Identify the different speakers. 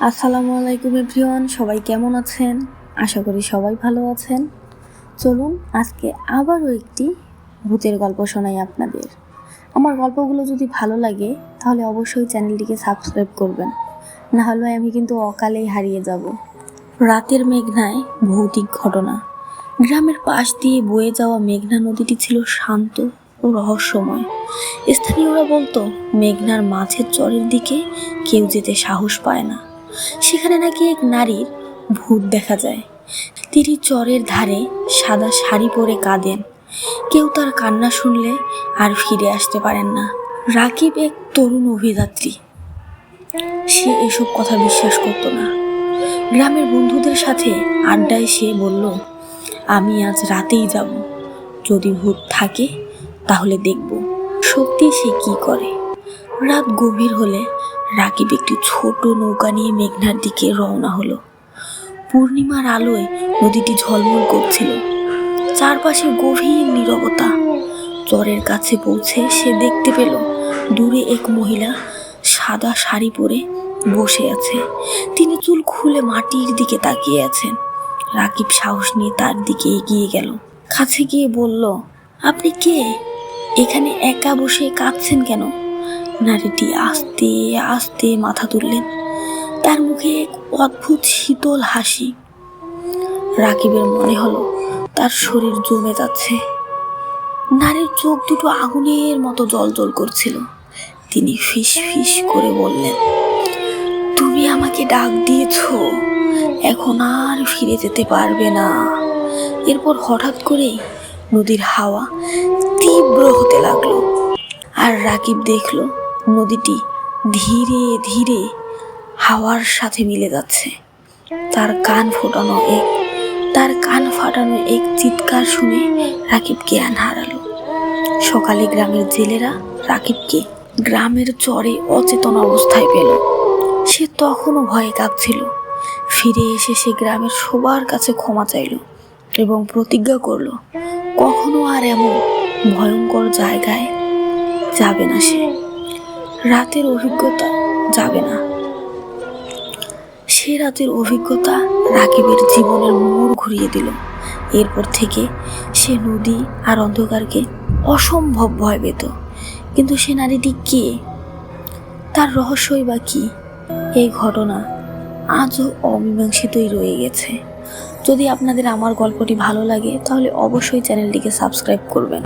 Speaker 1: আসসালামু আলাইকুম এভরিওয়ান, সবাই কেমন আছেন? আশা করি সবাই ভালো আছেন। চলুন, আজকে আবারও একটি ভূতের গল্প শোনাই আপনাদের। আমার গল্পগুলো যদি ভালো লাগে, তাহলে অবশ্যই চ্যানেলটিকে সাবস্ক্রাইব করবেন। না হলে আমি কিন্তু অকালেই হারিয়ে যাব। রাতের মেঘনায় ভৌতিক ঘটনা। গ্রামের পাশ দিয়ে বয়ে যাওয়া মেঘনা নদীটি ছিল শান্ত ও রহস্যময়। স্থানীয়রা বলতো, মেঘনার মাছের চরের দিকে কেউ যেতে সাহস পায় না। সেখানে নাকি এক নারীর ভূত দেখা যায়। তিনি চরের ধারে সাদা শাড়ি পরে কাঁদেন। কেউ তার কান্না শুনলে আর ফিরে আসতে পারেন না। রাকিব এক তরুণ অভিযাত্রী সে এসব কথা বিশ্বাস করতো না। গ্রামের বন্ধুদের সাথে আড্ডায় সে বলল, আমি আজ রাতেই যাব। যদি ভূত থাকে, তাহলে দেখব। সত্যি সে কি করে? রাত গভীর হলে রাকিব একটি ছোট নৌকা নিয়ে মেঘনার দিকে রওনা হলো। পূর্ণিমার আলোয় নদীটি ঝলমল করছিল। চারপাশে গভীর নীরবতা। চরের কাছে পৌঁছে সে দেখতে পেল, দূরে এক মহিলা সাদা শাড়ি পরে বসে আছে। তিনি চুল খুলে মাটির দিকে তাকিয়ে আছেন। রাকিব সাহস নিয়ে তার দিকে এগিয়ে গেল। কাছে গিয়ে বলল, আপনি কে? এখানে একা বসে কাঁদছেন কেন? নারীটি আস্তে আস্তে মাথা তুললেন। তার মুখে এক অদ্ভুত শীতল হাসি। রাকিবের মনে হলো, তার শরীর জমে যাচ্ছে। নারীর চোখ দুটো আগুনের মতো জল করছিল। তিনি ফিস ফিস করে বললেন, তুমি আমাকে ডাক দিয়েছ, এখন আর ফিরে যেতে পারবে না। এরপর হঠাৎ করে নদীর হাওয়া তীব্র হতে লাগল। আর রাকিব দেখল নদীটি ধীরে ধীরে হাওয়ার সাথে মিলে যাচ্ছে। তার কান ফোটানো এক, তার কান ফাটানো এক চিৎকার শুনে রাকিব জ্ঞান হারালো। সকালে গ্রামের জেলেরা রাকিবকে গ্রামের চরে অচেতন অবস্থায় পেল। সে তখনও ভয়ে কাঁপছিল। ফিরে এসে সে গ্রামের সবার কাছে ক্ষমা চাইল এবং প্রতিজ্ঞা করল, কখনো আর এমন ভয়ঙ্কর জায়গায় যাবে না সে। রাতের অভিজ্ঞতা যাবে না। সে রাতের অভিজ্ঞতা রাকিবের জীবনের মোড় ঘুরিয়ে দিল। এরপর থেকে সে নদী আর অন্ধকারকে অসম্ভব ভয় পেত। কিন্তু সে নারীটি কে? তার রহস্যই বা কি? এই ঘটনা আজও অমীমাংসিতই রয়ে গেছে। যদি আপনাদের আমার গল্পটি ভালো লাগে, তাহলে অবশ্যই চ্যানেলটিকে সাবস্ক্রাইব করবেন।